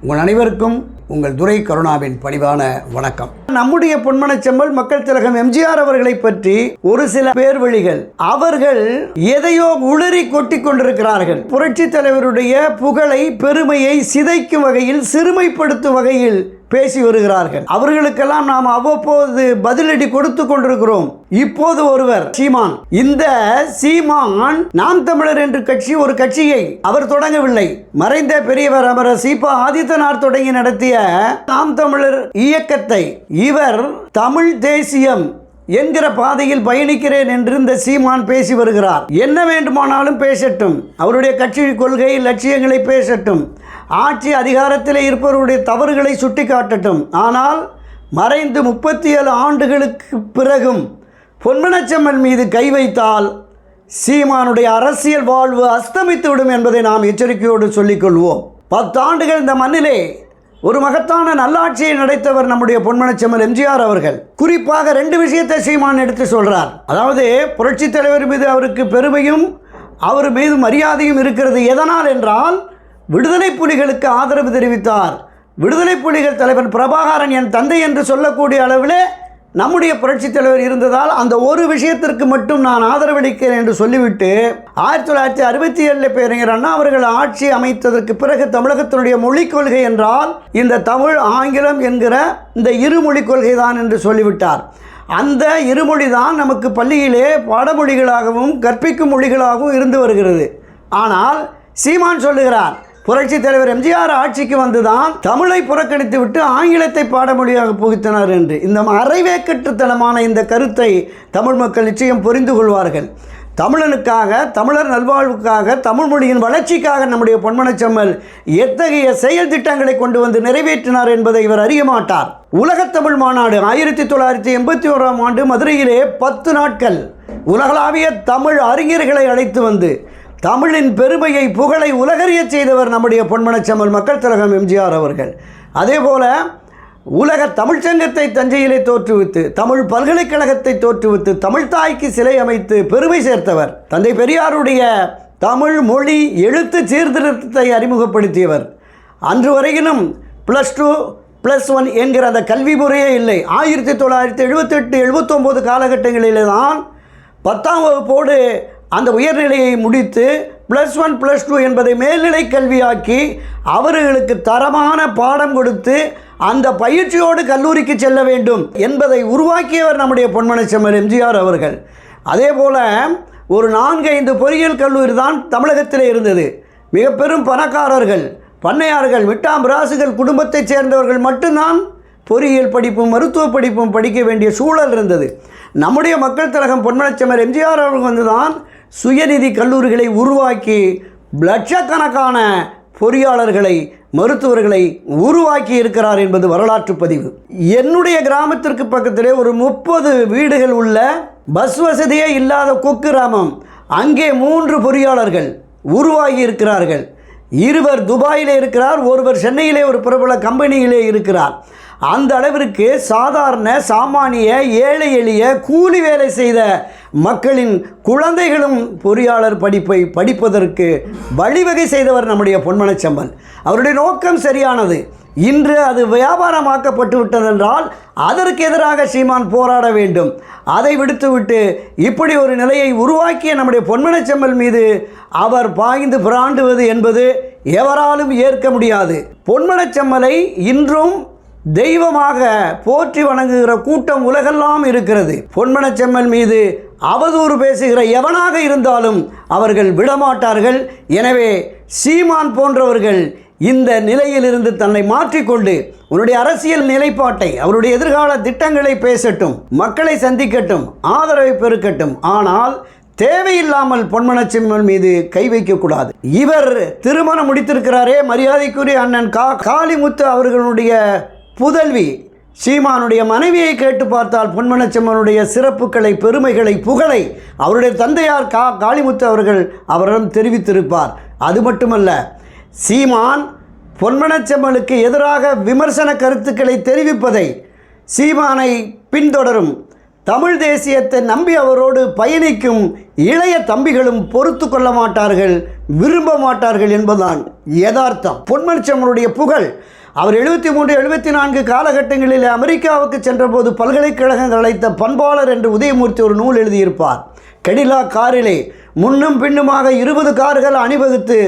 உங்கள் அனைவருக்கும் உங்கள் துரை கருணாவின் பணிவான வணக்கம். நம்முடைய பொன்மனச்செம்மல் மக்கள் திலகம் எம்ஜிஆர் அவர்களை பற்றி ஒரு சில பேர் வழிகள் அவர்கள் எதையோ உளறி கொட்டி கொண்டிருக்கிறார்கள். புரட்சி தலைவருடைய புகழை பெருமையை சிதைக்கும் வகையில் சிறுமைப்படுத்தும் வகையில் பேசி வருகிறார்கள். அவர்களுக்கெல்லாம் நாம் அவ்வப்போது பதிலடி கொடுத்து கொண்டிருக்கிறோம். இப்போது ஒருவர் சீமான். இந்த சீமான் நாம் தமிழர் என்று கட்சி ஒரு கட்சியை அவர் தொடங்கவில்லை. மறைந்த பெரியவர் அமரர் சீபா ஆதித்தனார் தொடங்கி நடத்திய நாம் தமிழர் இயக்கத்தை இவர் தமிழ் தேசியம் என்கிற பாதையில் பயணிக்கிறேன் என்று இந்த சீமான் பேசி வருகிறார். என்ன வேண்டுமானாலும் பேசட்டும். அவருடைய கட்சி கொள்கை லட்சியங்களை பேசட்டும். ஆட்சி அதிகாரத்தில் இருப்பவருடைய தவறுகளை சுட்டிக்காட்டட்டும். ஆனால் மறைந்து முப்பத்தி ஏழு ஆண்டுகளுக்கு பிறகும் பொன்மனச்செம்மல் மீது கை வைத்தால் சீமானுடைய அரசியல் வாழ்வு அஸ்தமித்துவிடும் என்பதை நாம் எச்சரிக்கையோடு சொல்லிக்கொள்வோம் பத்தாண்டுகள் இந்த மண்ணிலே ஒரு மகத்தான நல்லாட்சியை நடைத்தவர் நம்முடைய பொன்மனச்செம்மல் எம்ஜிஆர் அவர்கள். குறிப்பாக ரெண்டு விஷயத்தை சீமான் எடுத்து சொல்கிறார் அதாவது புரட்சித் தலைவர் மீது அவருக்கு பெருமையும் அவர் மீது மரியாதையும் இருக்கிறது எதனால் என்றால் விடுதலை புலிகளுக்கு ஆதரவு தெரிவித்தார். விடுதலை புலிகள் தலைவர் பிரபாகரன் என் தந்தை என்று சொல்லக்கூடிய அளவிலே நம்முடைய புரட்சித் தலைவர் இருந்ததால் அந்த ஒரு விஷயத்திற்கு மட்டும் நான் ஆதரவளிக்கிறேன் என்று சொல்லிவிட்டு ஆயிரத்தி தொள்ளாயிரத்தி அறுபத்தி ஏழில் பேரறிஞர் அண்ணா அவர்கள் ஆட்சி அமைத்ததற்கு பிறகு தமிழகத்தினுடைய மொழிக் கொள்கை என்றால் இந்த தமிழ் ஆங்கிலம் என்கிற இந்த இருமொழி கொள்கை தான் என்று சொல்லிவிட்டார். அந்த இருமொழி தான் நமக்கு பள்ளியிலே பாடமொழிகளாகவும் கற்பிக்கும் மொழிகளாகவும் இருந்து வருகிறது. ஆனால் சீமான் சொல்லுகிறார் புரட்சி தலைவர் எம்ஜிஆர் ஆட்சிக்கு வந்துதான் தமிழை புறக்கணித்து விட்டு ஆங்கிலத்தை பாடமொழியாக புகுத்தினார் என்று. இந்த அரைவேக்கட்டுத்தனமான இந்த கருத்தை தமிழ் மக்கள் நிச்சயம் புரிந்து கொள்வார்கள். தமிழனுக்காக தமிழர் நல்வாழ்வுக்காக தமிழ் மொழியின் வளர்ச்சிக்காக நம்முடைய பொன்மனச்செம்மல் எத்தகைய செயல் திட்டங்களை கொண்டு வந்து நிறைவேற்றினார் என்பதை இவர் அறிய மாட்டார். உலகத்தமிழ் மாநாடு ஆயிரத்தி தொள்ளாயிரத்தி எண்பத்தி ஓராம் ஆண்டு மதுரையிலே பத்து நாட்கள். உலகளாவிய தமிழ் அறிஞர்களை அழைத்து வந்து தமிழின் பெருமையை புகழை உலகறிய செய்தவர் நம்முடைய பொன்மனச்சமல் மக்கள் திலகம் எம்ஜிஆர் அவர்கள். அதே போல உலக தமிழ்ச்சங்கத்தை தஞ்சையிலே தோற்றுவித்து தமிழ் பல்கலைக்கழகத்தை தோற்றுவித்து தமிழ் தாய்க்கு சிலை அமைத்து பெருமை சேர்த்தவர். தந்தை பெரியாருடைய தமிழ் மொழி எழுத்து சீர்திருத்தத்தை அறிமுகப்படுத்தியவர். அன்று வரையிலும் ப்ளஸ் டூ ப்ளஸ் ஒன் என்கிற அந்த கல்வி முறையே இல்லை. ஆயிரத்தி தொள்ளாயிரத்தி எழுபத்தெட்டு எழுபத்தொம்போது காலகட்டங்களிலே தான் பத்தாம் வகுப்போடு அந்த உயர்நிலையை முடித்து ப்ளஸ் ஒன் ப்ளஸ் டூ என்பதை மேல்நிலை கல்வியாக்கி அவர்களுக்கு தரமான பாடம் கொடுத்து அந்த பயிற்சியோடு கல்லூரிக்கு செல்ல வேண்டும் என்பதை உருவாக்கியவர் நம்முடைய பொன்மனச்செம்மல் எம்ஜிஆர் அவர்கள். அதே போல் ஒரு நான்கு ஐந்து பொறியியல் கல்லூரி தான் தமிழகத்தில் இருந்தது. மிக பெரும் பணக்காரர்கள் பண்ணையார்கள் மிட்டாம்பிராசுகள் குடும்பத்தைச் சேர்ந்தவர்கள் மட்டும்தான் பொறியியல் படிப்பும் மருத்துவ படிப்பும் படிக்க வேண்டிய சூழல் இருந்தது. நம்முடைய மக்கள் தலகம் பொன்மனச்செம்மல் எம்ஜிஆர் அவர்கள் வந்து தான் சுயநிதி கல்லூரிகளை உருவாக்கி லட்சக்கணக்கான பொறியாளர்களை மருத்துவர்களை உருவாக்கி இருக்கிறார் என்பது வரலாற்று பதிவு. என்னுடைய கிராமத்திற்கு பக்கத்திலே ஒரு முப்பது வீடுகள் உள்ள பஸ் வசதியே இல்லாத குக்கிராமம் அங்கே மூன்று பொறியாளர்கள் உருவாகி இருக்கிறார்கள். இருவர் துபாயிலே இருக்கிறார் ஒருவர் சென்னையிலே ஒரு பிரபல கம்பெனியிலே இருக்கிறார். அந்த அளவிற்கு சாதாரண சாமானிய ஏழை எளிய கூலி வேலை செய்த மக்களின் குழந்தைகளும் பொறியாளர் படிப்பை படிப்பதற்கு வழிவகை செய்தவர் நம்முடைய பொன்மனச்சம்பல். அவருடைய நோக்கம் சரியானது. இன்று அது வியாபாரமாக்கப்பட்டு விட்டதென்றால் அதற்கு எதிராக சீமான் போராட வேண்டும். அதை விடுத்துவிட்டு இப்படி ஒரு நிலையை உருவாக்கிய நம்முடைய பொன்மனச்செம்மல் மீது அவர் பாய்ந்து பிராண்டுவது என்பது எவராலும் ஏற்க முடியாது. பொன்மனச்செம்மலை இன்றும் தெய்வமாக போற்றி வணங்குகிற கூட்டம் உலகெல்லாம் இருக்கிறது. பொன்மனச்செம்மல் மீது அவதூறு பேசுகிற எவனாக இருந்தாலும் அவர்கள் விடமாட்டார்கள். எனவே சீமான் போன்றவர்கள் இந்த நிலையிலிருந்து தன்னை மாற்றிக்கொண்டு உன்னுடைய அரசியல் நிலைப்பாட்டை அவருடைய எதிர்கால திட்டங்களை பேசட்டும் மக்களை சந்திக்கட்டும் ஆதரவை பெருக்கட்டும். ஆனால் தேவையில்லாமல் பொன்மனச்சிம்மன் மீது கை வைக்கக்கூடாது இவர் திருமணம் முடித்திருக்கிறாரே மரியாதைக்குரிய அண்ணன் கா காளிமுத்து அவர்களுடைய புதல்வி சீமானுடைய மனைவியை கேட்டு பார்த்தால் பொன்மனச்செம்மனுடைய சிறப்புகளை பெருமைகளை புகழை அவருடைய தந்தையார் கா. காளிமுத்து அவர்கள் அவரிடம் தெரிவித்திருப்பார். அது மட்டுமல்ல சீமான் பொன்மனச்செம்மலுக்கு எதிராக விமர்சன கருத்துக்களை தெரிவிப்பதை சீமானை பின்தொடரும். தமிழ் தேசியத்தை நம்பி அவரோடு பயணிக்கும் இளைய தம்பிகளும் பொறுத்து கொள்ள மாட்டார்கள் விரும்ப மாட்டார்கள் என்பதுதான் யதார்த்தம். பொன்மனச்செம்மலுடைய புகழ் அவர் எழுபத்தி மூன்று எழுபத்தி நான்கு காலகட்டங்களில் அமெரிக்காவுக்கு சென்றபோது பல்கலைக்கழகங்கள் அழைத்த பண்பாளர் என்று உதயமூர்த்தி ஒரு நூல் எழுதியிருப்பார். கெடிலா காரிலே முன்னும் பின்னுமாக இருபது கார்கள் அணிவகுத்து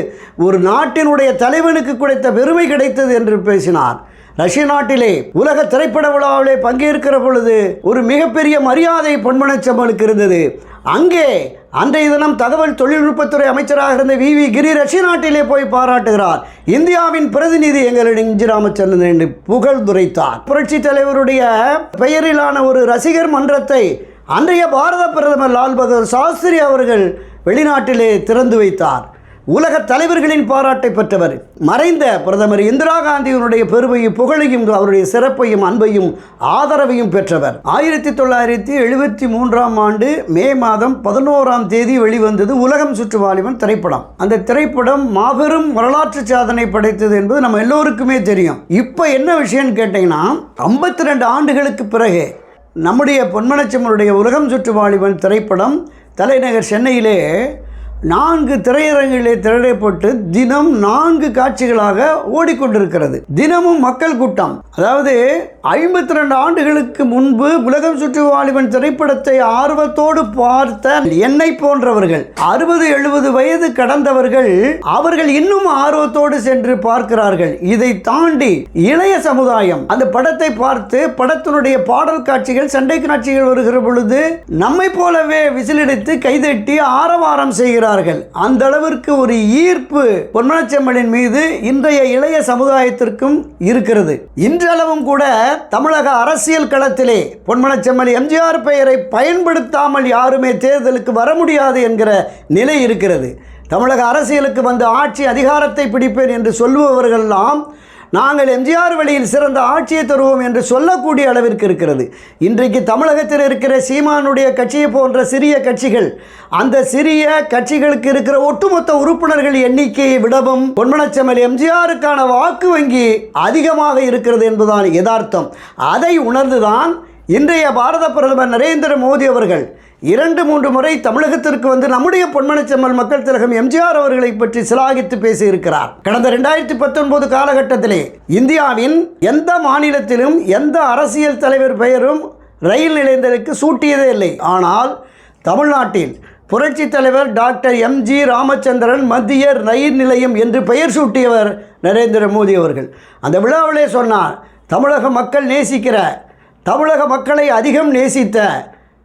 ஒரு நாட்டினுடைய தலைவனுக்கு கிடைத்த பெருமை கிடைத்தது என்று பேசினார். ரஷ்ய நாட்டிலே உலக திரைப்பட விழாவிலே பங்கேற்கிற பொழுது ஒரு மிகப்பெரிய மரியாதை பொன்மனச்சம்மலுக்கு இருந்தது அங்கே அன்றைய தினம் தகவல் தொழில்நுட்பத்துறை அமைச்சராக இருந்த வி வி கிரி ரஷ்ய நாட்டிலே போய் பாராட்டுகிறார். இந்தியாவின் பிரதிநிதி எங்களிடம் இஞ்சி ராமச்சந்திரன் என்று புகழ்ந்துரைத்தார் புரட்சி தலைவருடைய பெயரிலான ஒரு ரசிகர் மன்றத்தை அன்றைய பாரத பிரதமர் லால் பகதூர் சாஸ்திரி அவர்கள் வெளிநாட்டிலே திறந்து வைத்தார். உலக தலைவர்களின் பாராட்டை பெற்றவர். மறைந்த பிரதமர் இந்திரா காந்தியினுடைய பெருமையும் புகழையும் அவருடைய சிறப்பையும் அன்பையும் ஆதரவையும் பெற்றவர். ஆயிரத்தி தொள்ளாயிரத்தி எழுபத்தி மூன்றாம் ஆண்டு மே மாதம் பதினோராம் தேதி வெளிவந்தது உலகம் சுற்று வாலிபன் திரைப்படம். அந்த திரைப்படம் மாபெரும் வரலாற்று சாதனை படைத்தது என்பது நம்ம எல்லோருக்குமே தெரியும். இப்போ என்ன விஷயம்னு கேட்டிங்கன்னா ஐம்பத்தி ரெண்டு ஆண்டுகளுக்கு பிறகு நம்முடைய பொன்மனச்சம்மனுடைய உலகம் சுற்று வாலிபன் திரைப்படம் தலைநகர் சென்னையிலே நான்கு திரையரங்கிலே திரையிடப்பட்டு தினம் நான்கு காட்சிகளாக ஓடிக்கொண்டிருக்கிறது. தினமும் மக்கள் கூட்டம். அதாவது ஐம்பத்தி ரெண்டு ஆண்டுகளுக்கு முன்பு உலகம் சுற்று வாலிபன் திரைப்படத்தை ஆர்வத்தோடு பார்த்த என்னை போன்றவர்கள் அறுபது எழுபது வயது கடந்தவர்கள் அவர்கள் இன்னும் ஆர்வத்தோடு சென்று பார்க்கிறார்கள். இதை தாண்டி இளைய சமுதாயம் அந்த படத்தை பார்த்து படத்தினுடைய பாடல் காட்சிகள் சண்டை காட்சிகள் வருகிற பொழுது நம்மை போலவே விசிலடித்து கைதட்டி ஆரவாரம் செய்கிறார்கள் அந்த அளவிற்கு ஒரு ஈர்ப்பு பொன்மனச்செம்மலின் மீது இன்றைய இளைய சமுதாயத்திற்கும் இருக்கிறது. இன்றளவும் கூட தமிழக அரசியல் களத்திலே பொன்மனச்செம்மல் எம்ஜிஆர் பெயரை பயன்படுத்தாமல் யாருமே தேர்தலுக்கு வர முடியாது என்கிற நிலை இருக்கிறது. தமிழக அரசியலுக்கு வந்து ஆட்சி அதிகாரத்தை பிடிப்பேன் என்று சொல்பவர்கள்லாம் நாங்கள் எம்ஜிஆர் வழியில் சிறந்த ஆட்சியை தருவோம் என்று சொல்லக்கூடிய அளவிற்கு இருக்கிறது. இன்றைக்கு தமிழகத்தில் இருக்கிற சீமானுடைய கட்சியை போன்ற சிறிய கட்சிகள் அந்த சிறிய கட்சிகளுக்கு இருக்கிற ஒட்டுமொத்த உறுப்பினர்கள் எண்ணிக்கையை விடவும் பொன்மனச்செம்மல் எம்ஜிஆருக்கான வாக்கு வங்கி அதிகமாக இருக்கிறது என்பதுதான் யதார்த்தம். அதை உணர்ந்துதான் இன்றைய பாரத பிரதமர் நரேந்திர மோடி அவர்கள் இரண்டு மூன்று முறை தமிழகத்திற்கு வந்து நம்முடைய பொன்மனச்செம்மல் மக்கள் திலகம் எம்ஜிஆர் அவர்களை பற்றி சிலாகித்து பேசியிருக்கிறார். கடந்த ரெண்டாயிரத்தி பத்தொன்பது காலகட்டத்திலே இந்தியாவின் எந்த மாநிலத்திலும் எந்த அரசியல் தலைவர் பெயரும் ரயில் நிலையத்திற்கு சூட்டியதே இல்லை. ஆனால் தமிழ்நாட்டில் புரட்சி தலைவர் டாக்டர் எம்ஜி ராமச்சந்திரன் மத்திய ரயில் நிலையம் என்று பெயர் சூட்டியவர் நரேந்திர மோடி அவர்கள். அந்த விழாவிலே சொன்னார் தமிழக மக்கள் நேசிக்கிற தமிழக மக்களை அதிகம் நேசித்த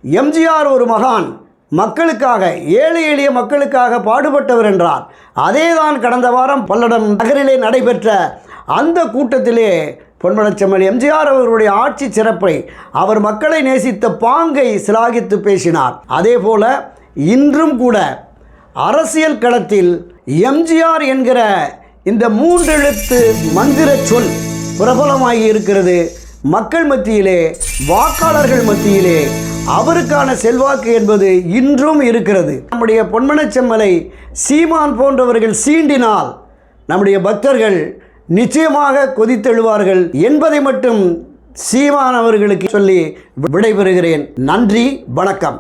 எம்ஜிஆர் ஒரு மகான். மக்களுக்காக ஏழை எளிய மக்களுக்காக பாடுபட்டவர் என்றார். அதேதான் கடந்த வாரம் பல்லடம் நகரிலே நடைபெற்ற அந்த கூட்டத்திலே பொன்மலச்செம்மல் எம்ஜிஆர் அவர்களுடைய ஆட்சி சிறப்பை அவர் மக்களை நேசித்த பாங்கை சிலாகித்து பேசினார். அதே போல இன்றும் கூட அரசியல் களத்தில் எம்ஜிஆர் என்கிற இந்த மூன்றெழுத்து மந்திர சொல் பிரபலமாகி இருக்கிறது. மக்கள் மத்தியிலே வாக்காளர்கள் மத்தியிலே அவருக்கான செல்வாக்கு என்பது இன்றும் இருக்கிறது. நம்முடைய பொன்மனச்செம்மலை சீமான் போன்றவர்கள் சீண்டினால் நம்முடைய பக்தர்கள் நிச்சயமாக கொதித்தெழுவார்கள் என்பதை மட்டும் சீமான் அவர்களுக்கு சொல்லி விடைபெறுகிறேன். நன்றி வணக்கம்.